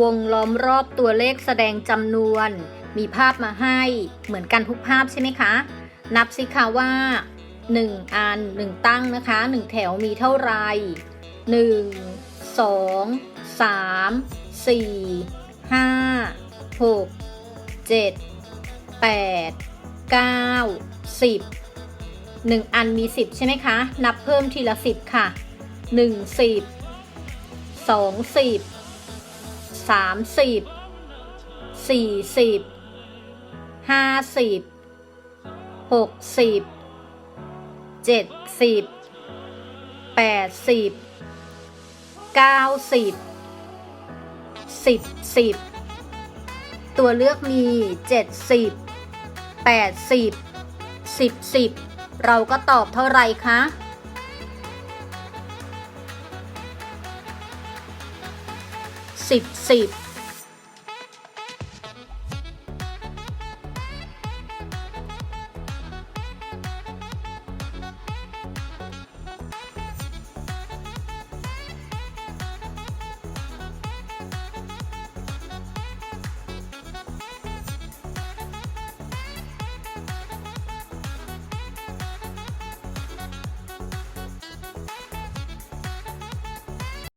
วงล้อมรอบตัวเลขแสดงจำนวน มีภาพมาให้เหมือนกันทุกภาพใช่ไหมคะ นับสิคะว่า 1 อัน 1 ตั้งนะคะ 1 แถวมีเท่าไหร่ 1 2 3 4 5 6 7 8 9 10 1 อันมี 10 ใช่ไหมคะ นับเพิ่มทีละ 10 ค่ะ 1 10 2 10 สามสิบสี่สิบห้าสิบหกสิบเจ็ดสิบแปดสิบเก้าสิบสิบสิบตัวเลือกมีเจ็ดสิบแปดสิบสิบสิบเราก็ตอบเท่าไรคะ สิบสิบ